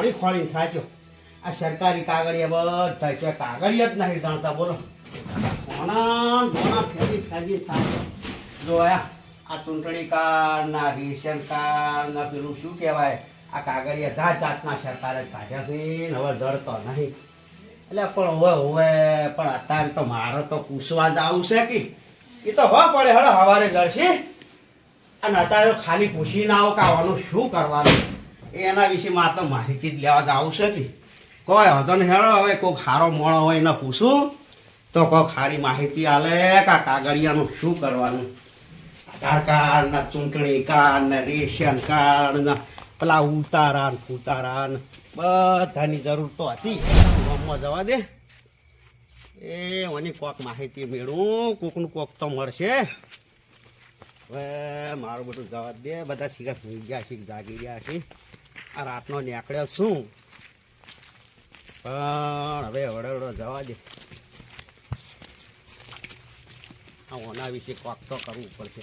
ખોળી ખોળી સાચો આ સરકારી કાગળિયા બધા છે, કાગળિયા જ નહીં જાણતા, બોલો. ઘણા ઘણા ફેરી ફેરી થાચો જો આ ચૂંટણી કાર્ડ ના રેશન કાર્ડ ના પેલું શું કહેવાય? આ કાગળિયા જાત જાતના સરકારે કાઢ્યા છે, ને હવે ધરતો નહીં. એટલે પણ હવે હવે, પણ અત્યારે તો મારે તો પૂછવા જ આવું છે કે, એ તો હવે પડે, હળો, હવારે જશે અને અત્યારે ખાલી ખાલી પૂછીને આવો કે આવવાનું શું કરવાનું. એના વિશે તો માહિતી જ લેવા જ આવશે કે કોઈ હતો ને હેળો હવે કોઈ ખારો મોણો હોય એને પૂછું. તો કોઈ ખારી માહિતી આલે કા કાગળિયાનું શું કરવાનું? આધાર કાર્ડ, ને ચૂંટણી કાર્ડ, ને રેશન કાર્ડ, ને પેલા ઉતારા ને ફૂતારા ને બધાની જરૂર તો હતી. ગામમાં જવા દે. એ, ઓની કોક માહિતી મેળવું. કોકનું કોક તો મળશે. હવે મારું બધું જવા દે. બધા શીખર ગયા શીખ જાગી ગયા છે. આ રાતનો નીકળ્યો શું પણ હવે વડે વડે જવા દે. ઓના વિશે કોક તો કરવું પડશે.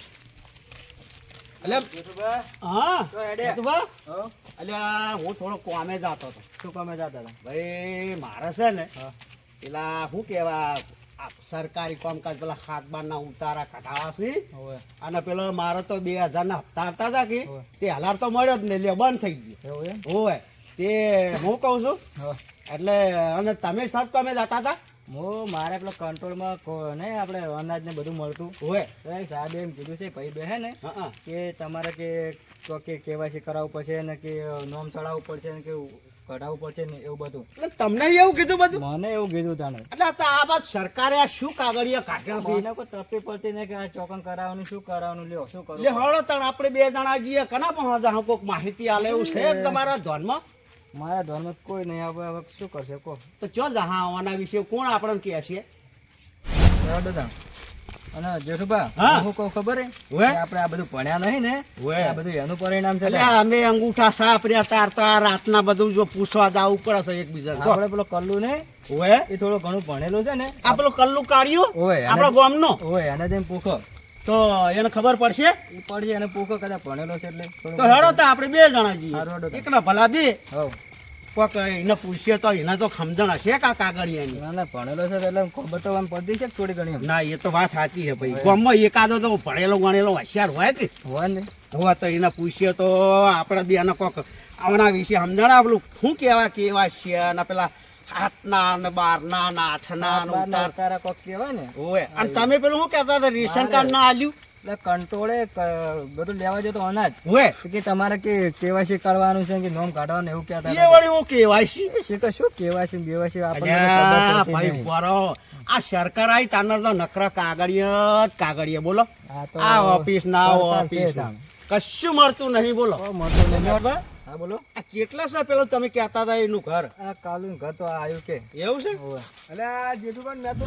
અલ્યા હું થોડો કોમે જતો હતો. શું કોમે જતા હતા? ભાઈ મારે છે ને પેલા શું કેવા સરકારી કામકાજ પેલા હાથ બારના ઉતારા કઢાવા છે. અને પેલો મારો તો બે હજાર ના હપ્તા આવતા હતા કે તે હલાર તો મળ્યો જ નહીં લે બંધ થઈ ગયો. હોય. તે હું કહું છું એટલે અને તમે સાહેબ તમે જતા હતા? હું મારે પેલો કંટ્રોલમાં નહીં ને આપણે અનાજ ને બધું મળતું. હોય. તો એ એમ કીધું છે ભાઈ બે હે ને કે તમારે કે કે કેવાયસી કરાવવું પડશે ને કે નોમ ચડાવવું પડશે ને કે કઢાવવું પડશે ને એવું બધું. એટલે તમને એવું કીધું બધું? મને એવું કીધું તાણે. એટલે આ તો આ બાદ સરકારે આ શું કાગળિયા કાઢ્યા છે? એને કોઈ તપી પડતી નહીં કે આ ચોકન કરાવવાનું શું કરાવવાનું લ્યો શું કરું? લે હળો તણ આપણે બે જણા જઈએ કના પહોંચા? કોઈક માહિતી આલે એવું છે તમારા ધોનમાં મારા ધોનમાં કોઈ નહીં. આવે હવે શું કરશે કહો. તો ચો જહા આના વિશે કોણ આપણને કહે છે? દાદા. અને જેઠુબા હું? કહું ખબર હે? આપણે આ બધું ભણ્યા નહીં ને આ બધું એનું પરિણામ છે અમે અંગૂઠા સાફ રહ્યા તાર તો આ રાતના બધું જો પૂછવા જવું પડે છે એકબીજા. આપણે પેલો કલ્લુ ને ઓએ? એ થોડું ઘણું ભણેલું છે ને. આ પેલો કલ્લુ કાઢ્યો? ઓય આપણા ગામનો? ઓય એને જેમ પૂછો. તો એને ખબર પડશે? પડશે એને પૂછો કદાચ ભણેલો છે એટલે તો હેડો તો આપણે બે જણા જઈએ. એકના ભલા બે. હવ. કોક એને પૂછીએ તો એને તો સમજણ હશે કા કાગળિયાની ના ભણેલો છે એટલે ખબર તો આમ પડતી છે થોડી ઘણી ના એ તો વાત સાચી છે ભાઈ. ગામમાં એકાદો તો ભણેલો ગણેલો હોશિયાર હોય કે? હોય ને. હોય તો એને પૂછીએ તો આપણે બી એને કોક આવના વિશે સમજણ આપલું શું કેવા કેવા છે? અને પેલા હાથના ને બારના ને આઠના ને ઉતાર કોક કહેવાય ને. ઓય અને તમે પેલું શું કહેતા હતા? રેશન કાર્ડ ના આલ્યું? એટલે કંટ્રોલે બધું લેવા જો તો અનાજ કે તમારે કે કેવાયસી કરવાનું છે કે નોમ કાઢવાનું એવું કહેતા એ વળી હું કેવાયસી છે કે શું કેવાયસી બેવાયસી આપણને ભાઈ નહીં. આ સરકાર આવી તાના તો નકરા કાગળિયા જ કાગળિયા બોલો. આ ઓફિસ ના ઓફિસ કશું મળતું નહીં બોલો. મળતું નહીં. હા બોલો. આ કેટલા છે પેલું તમે કહેતા હતા એનું ઘર? આ કાલું ઘર તો આવ્યું કે. એવું છે? એટલે આ જેઠુભાઈ મેં તો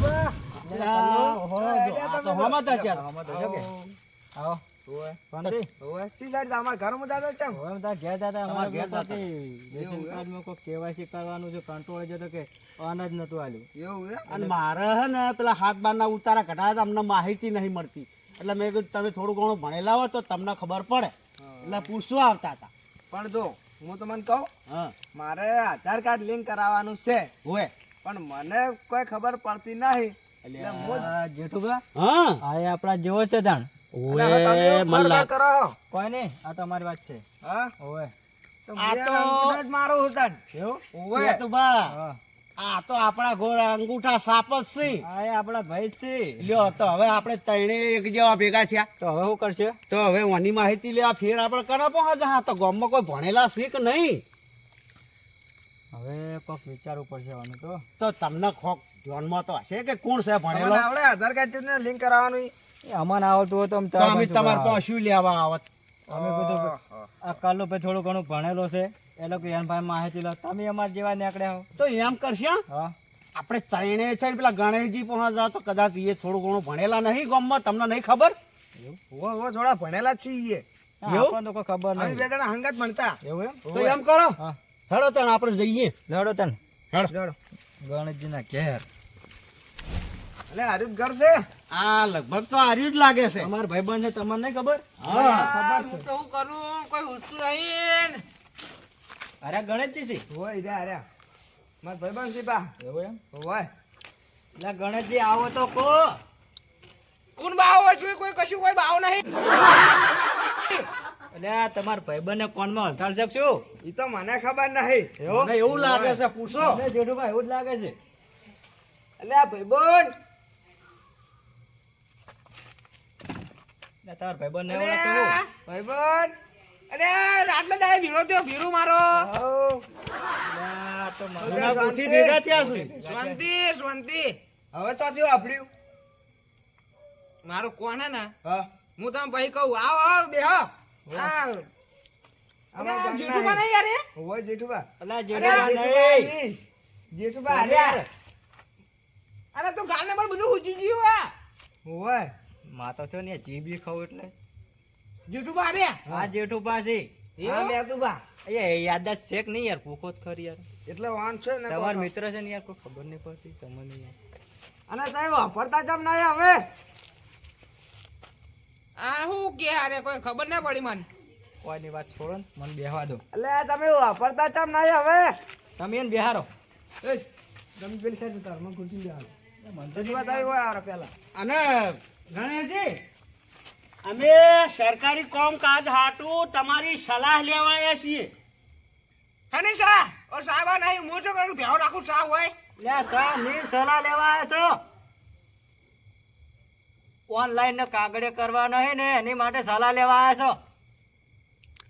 હે ને પેલા હાથ બારના ઉતારા કઢાયા અમને માહિતી નહીં મળતી. એટલે મેં કીધું તમે થોડું ઘણું ભણેલા હોય તો તમને ખબર પડે. એટલે પૂછવા આવતા હતા. પણ જો હું તમને કહું હા. મારે આધાર કાર્ડ લિંક કરાવવાનું છે. હોય પણ મને કોઈ ખબર પડતી નહીં. એટલે હું આ જેઠુભા હા. આ એ આપણા જેવો છે તાણ એટલે હવે તમે ઓએ એવું લાગ- કરો. કોઈ નહીં આ તો અમારી વાત છે. હા? હોવે તો આ મેં તો- અંગૂઠો જ મારું છું એવું? ઓવે. તો બા આ તો આપણા ઘોડ અંગૂઠા સાપ જ છે. આ આપણા ભાઈ જ છે. લ્યો તો હવે આપણે ત્રણે એક જેવા ભેગા થયા. તો હવે શું કરશે? તો હવે ઓની માહિતી લેવા ફેર આપણે કરા પહોંચે? હા તો ગામમાં કોઈ ભણેલા છે કે નહીં? હવે કોક વિચારવું પડશે આનું તો. તો તમને ખોક ધ્યાનમાં તો હશે કે કોણ છે ભણેલો? આવડે આધાર કાર્ડ ને લિંક કરાવવાનું? એ અમને આવતું હોય તો અમે તો અમે જ તમારે પાસે શું લેવા આવત. અમે કીધું આ કાલો ભાઈ થોડું ઘણું ભણેલો છે. એ લોકો એમ ભાઈ માહિતી લો. તમે અમારા જેવા નીકળ્યા હો. તો એમ કરશે હા? આપણે ત્રણે છે ને પેલા ગણેશજી પહોંચ જાવ તો કદાચ એ થોડું ઘણું ભણેલા નહીં ગામમાં તમને નહીં ખબર? ઓવે, ઓવે, થોડા ભણેલા જ છીએ એવું? તો કોઈ ખબર નહીં. બે જણા હંગાત ભણતા. એવું એમ? તો એમ કરો. હા. હેડો તણ આપણે જઈએ. હેડો. તણ હેડો. ગણેશજીના ઘેર એટલે હારું ઘર છે? આ લગભગ તો આર્યું જ લાગે છે. અમાર ભાઈબંધ છે તમને નહીં ખબર? હા. ખબર છે. તો હું કરું કોઈ હુસતું નહીં. અરે ગણેશજી છે. હોય રે અરે. માર ભાઈબંધ છે બા. એવું એમ? હોય. એટલે ગણેશજી આવો તો કો. કોણ બાવ હોય છે કોઈ કશું કોઈ બાવ નહીં. એટલે તમાર ભાઈબંધને કોણમાં હલથાળ છે કે તો મને ખબર નહીં. મને એવું લાગે છે પૂછો. મને જેઠુભાઈ એવું જ લાગે છે. એટલે ભાઈબંધ. તમાર ભાઈબંધને એવું ભાઈબંધ. અરે રાતના દાડે ભીરો થયો ભીરો મારો. હઉ. એટલે આ તો મારું ગોઠી ભેગા થયા છે. શાંતિ શાંતિ. હવે તો થયું આપણ્યું મારું કોણ હે ને? હું. તમે ભાઈ કહું. આવો આવો બેહો. એટલે માતો ને ખાવ એટલે. જીઠુબા અરે છે. હા? એવું? મેતુબા એ યાદદાસ્ત છે કે નહીં યાર? જ ખરી યાર. એટલે વાંધ છે ને તમાર મિત્ર છે ને યાર કોઈ ખબર નહીં પડતી તમને યાર. અને સાહેબ વાપરતા જમ ના હવે. આ હું કે અરે કોઈ ખબર ના પડી મને? કોઈની વાત છોડો ને મને બેહવા દો. એટલે તમે વાપરતા ચમ ના હવે. તમે એને બેહારો એ તમે પેલી સાઈડ ઉતાર મને ખુરશી બેહાડો. વાત આવી હોય આરો પેલા અને ગણેશજી અમે સરકારી કામકાજ હાટું તમારી સલાહ લેવા આવ્યા છીએ. હની સા ઓ સાહેબ નહીં હું શું કરું? ભેવ રાખું સા હોય? લે સા ની સલાહ લેવા આવ્યા છો? ઓનલાઈન ને કાગળે કરવાનો હે ને એની માટે સલાહ લેવા આવ્યા છો?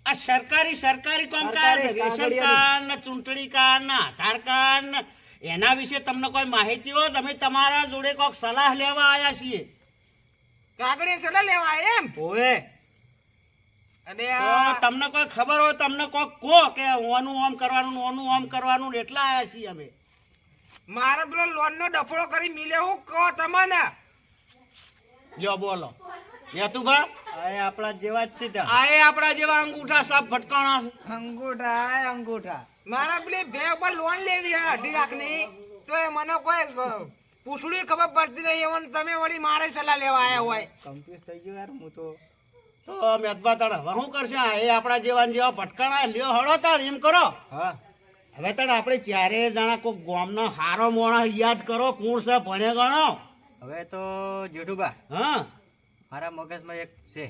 આ સરકારી સરકારી કામકાજ રેશન કાર્ડ ને ચૂંટણી કાર્ડ ને આધાર કાર્ડ ને એના વિશે તમને કોઈ માહિતી હોય તમે તમારા જોડે કોઈક સલાહ લેવા આવ્યા છીએ. કાગળે સલાહ લેવા આવ્યા એમ? ઓએ અને આ તમને કોઈ ખબર હોય તમને કોઈક કહો કે ઓનું ઓમ કરવાનું ને ઓનું ઓમ કરવાનું ને એટલા આવ્યા છીએ અમે. મારા પેલો લોન નો ડફડો કરી મિલે હું કહો તમને. લ્યો બોલો. યતુભા એ આપણા જેવા જ છે ત્યાં. આ એ આપણા જેવા અંગૂઠા સાપ ભટકાણા અંગૂઠા આય અંગૂઠા. મારા પેલી બે ઉપર લોન લેવી હે અઢી લાખની. તો એ મને કોઈ પૂછડી ખબર પડતી નહીં. એવન તમે વળી મારે સલાહ લેવા આવ્યા હોય. કન્ફ્યુઝ થઈ ગયો યાર હું તો. તો મેદબા તણ હવે શું કરશે? એ આપણા જેવા જેવા ભટકાણા. લ્યો હળો તણ એમ કરો. હા. હવે તણ આપણે ચારે જણા કોઈ ગામનો હારો મોણા યાદ કરો કોણ છે ભણે ગણો હવે તો જેઠુબા હા. મારા મગજમાં એક છે.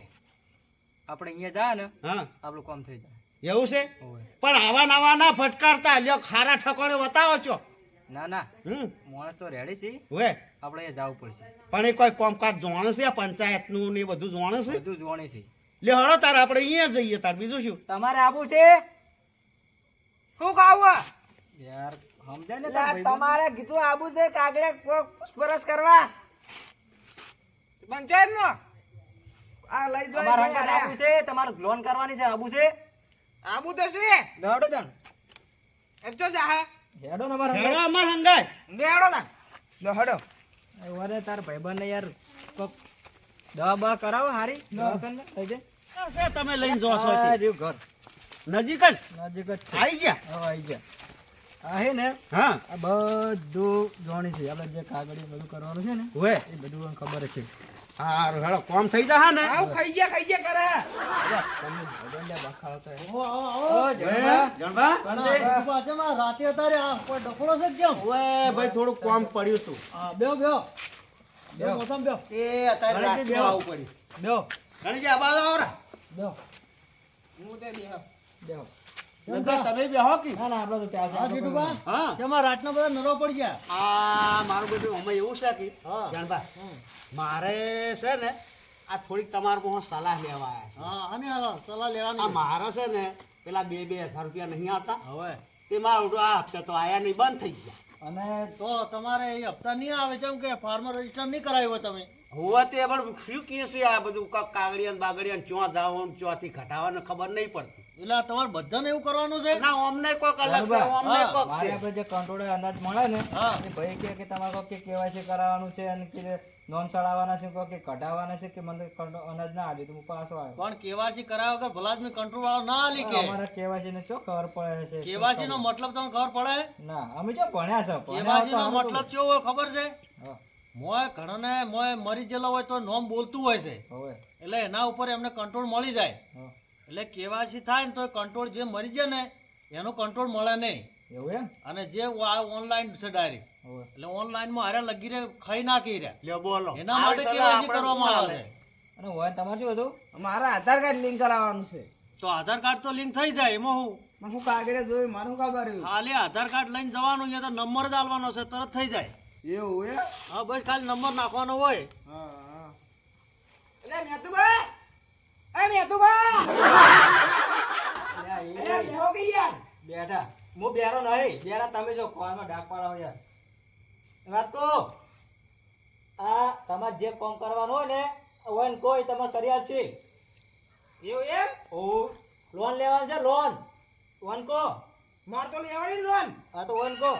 આપણે અહીંયા જાય ને હા. આપણું કામ થઈ જાય. એવું છે? પણ આવા નવા ના ફટકારતા લ્યો ખારા ઠકોણે બતાવો છો. ના ના. હમ. માણસ તો રેડી છે. હવે આપણે અહીંયા જવું પડશે. પણ એ કોઈ કામકાજ જોણ છે પંચાયતનું ને એ બધું જોણ છે? બધું જોણે છે. લે હળો તાર આપણે અહીંયા જઈએ તાર બીજું શું? તમારે આવું છે? શું ખાવું યાર સમજાય ને? તમારે કીધું આબુ છે કાગડે કોક પૂછપરછ કરવા? પંચાયત નો? આ લઈ જો અમારા હંગાત આબુ છે તમારે લોન કરવાની છે આબુ છે? આબુ તો છે. દોડો હેડો હેડો અમાર લો હડો. તાર ભાઈબંધ ને યાર કોક દવા બવા કરાવો હારી દવાખાને થઈ જાય તમે લઈને જો છો. ઘર. નજીક જ? નજીક જ આવી ગયા? હવે આવી ગયા. આ ને હા. આ બધું જોણી છે. આપણે જે કાગળી બધું કરવાનું છે ને એ બધું ખબર છે. હારું હેડો કોમ થઈ જા ને? આવ ખાઈ ગયા ખાઈ ગયા કરે. ઓ રાતે અત્યારે આ કોઈ ડફળો છે કેમ ઓએ ભાઈ થોડું કોમ પડ્યું તું હા બેહો. બેહો. બેહો મોસમ એ અત્યારે આવો રા. બેહો હું તે બેહ. બેહો. નંદા, તમે બેહો કી. ના ના આપણે તો ચાલશે. હા જીતુભા હા. તેમાં રાતના બધા નરો પડી ગયા. આ મારું બધું અમે એવું છે કે. હા. જાણભા મારે છે ને આ થોડીક તમારા પાસે સલાહ લેવા હા અને સલાહ લેવાની આ મારા છે ને પેલા બે બે હજાર રૂપિયા નહીં આવતા. હવે. તે મારું આ હપ્તા તો આયા નહીં બંધ થઈ ગયા. અને તો તમારે એ હપ્તા નહીં આવે છે કે ફાર્મર રજિસ્ટર નહીં કરાવ્યો તમે? હોવા તે પણ શું કહે છે આ બધું? કાંક કાગળિયા ને બાગળિયા ચોં જાવ ચોથી ઘટાવાને ખબર નહીં પડતી. એટલે આ તમારે બધાને એવું કરવાનું છે? ના અમને કોઈક અલગ છે અમને હા, કોઈક છે. આપણે જે કંટ્રોલે અંદાજ મળે ને એ ભાઈ કહે કે તમારે કોઈ કે કેવાયસી કરાવવાનું છે અને કે નોન ચડાવવાના છે કે કઢાવવાના છે કે મને અનાજ ના આલી તો હું પાછો આવ્યો. પણ કેવાસી કરાવ્યો કે ભલા આદમી કંટ્રોલ વાળો ના આલી કે? અમારે કેવાયસી ને શું ખબર પડે છે? કેવાસી નો મતલબ તમને ખબર પડે? ના અમે જો ભણ્યા છે કેવાસી નો મતલબ કેવો હોય ખબર છે? મોય ઘણાને મોય મરી ગયેલો હોય તો નોમ બોલતું હોય છે. એટલે એના ઉપર એમને કંટ્રોલ મળી જાય. એટલે કેવાસી થાય ને તો કંટ્રોલ જે મરી જાય ને એનો કંટ્રોલ મળે નહીં. એવું એમ? અને જે ઓનલાઈન છે ડાયરેક્ટ. એટલે ઓનલાઈનમાં હારે લગી રે ખાઈ નાખી રહ્યા. લે બોલો. એના માટે કેવાયસી કરવામાં આવે. અને હોય તમારે શું હતું? મારા આધાર કાર્ડ લિંક કરાવવાનું છે. તો આધાર કાર્ડ તો લિંક થઈ જાય એમાં હું હું કાગળે જોઈ મારું શું ખબર ખાલી આધાર કાર્ડ લઈને જવાનું છે તો નંબર જ આલવાનો છે તરત થઈ જાય. એવું એ હા બસ ખાલી નંબર નાખવાનો હોય. હા હા. એટલે મેતુભા એ. યાર? બેઠા. હું બેરો નહીં બેરા તમે જો ખોવામાં ડાક પાડો યાર વાત તો આ તમારે જે કામ કરવાનું હોય ને હોય કોઈ તમે કરી આપશે એવું એમ? ઓ લોન લેવાની છે લોન. વન કો માર તો લેવાની લોન. આ તો વન કો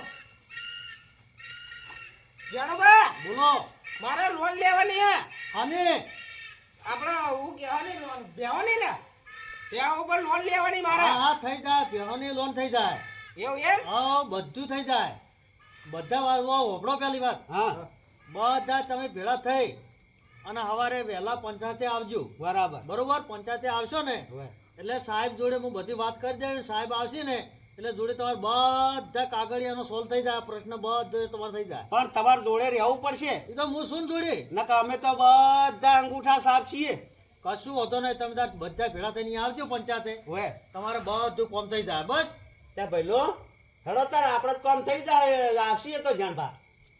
જાણુભા બોલો. મારે લોન લેવાની હે. અમે આપણે હું કહેવાની લોન બેવાની ને? ત્યાં ઉપર લોન લેવાની મારે. હા હા થઈ જાય. બેવાની લોન થઈ જાય. એવું એમ? હા બધું થઈ જાય. બધા વાત હોભળો પેલી વાત. હા. બધા તમે ભેળા થઈ અને સવારે વહેલા પંચાયતે આવજો. બરાબર. બરોબર? પંચાયતે આવશો ને એટલે સાહેબ જોડે હું બધી વાત કરી દઉં સાહેબ આવશે ને એટલે જોડે તમારે બધા કાગળિયાનો સોલ્વ થઈ જાય પ્રશ્ન બધો તમારે થઈ જાય. પણ તમારે જોડે રહેવું પડશે. એ તો હું શું જોડી. નકર અમે તો બધા અંગૂઠા સાફ છીએ. કશું હોતો નહીં તમે બધા ભેળા થઈને આવજો પંચાયતે. તમારે બધું કોમ થઈ જાય બસ. ત્યાં ભાઈલો હેડો તાર આપણે કામ થઈ જાય આવશીએ તો જાણતા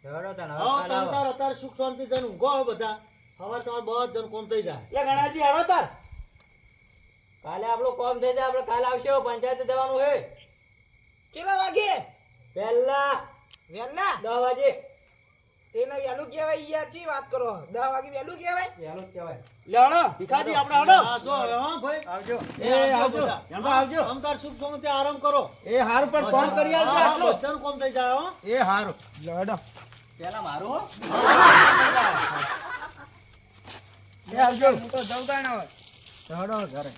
હેડો તને હવે તમે તાર અત્યારે સુખ શાંતિ થઈને ઊંઘો બધા. હવે તમારે બધું કોમ થઈ જાય. એ ગણાજી હેડો તાર. કાલે આપણું કોમ થઈ જાય આપણે કાલે આવશે પંચાયતે જવાનું હે કેટલા વાગે? પહેલા વહેલા? દસ વાગે. એને વેલું કહેવાય યાર ચી વાત કરો? દસ વાગે વેલું કહેવાય? વેલું કહેવાય. લેણો ભીખાજી આપણે હડો હા, જો હા ભાઈ. આવજો. એ આવજો એમ આવજો આમ તાર સુખ શાંતિ આરામ કરો. એ હારું પણ ફોન કરી આવજો આટલો? આટલું કોમ થઈ જાય હો. એ હારું. લડો પેલા મારો હો. એ આવજો. હું તો જવદાણો હેડો ઘરે.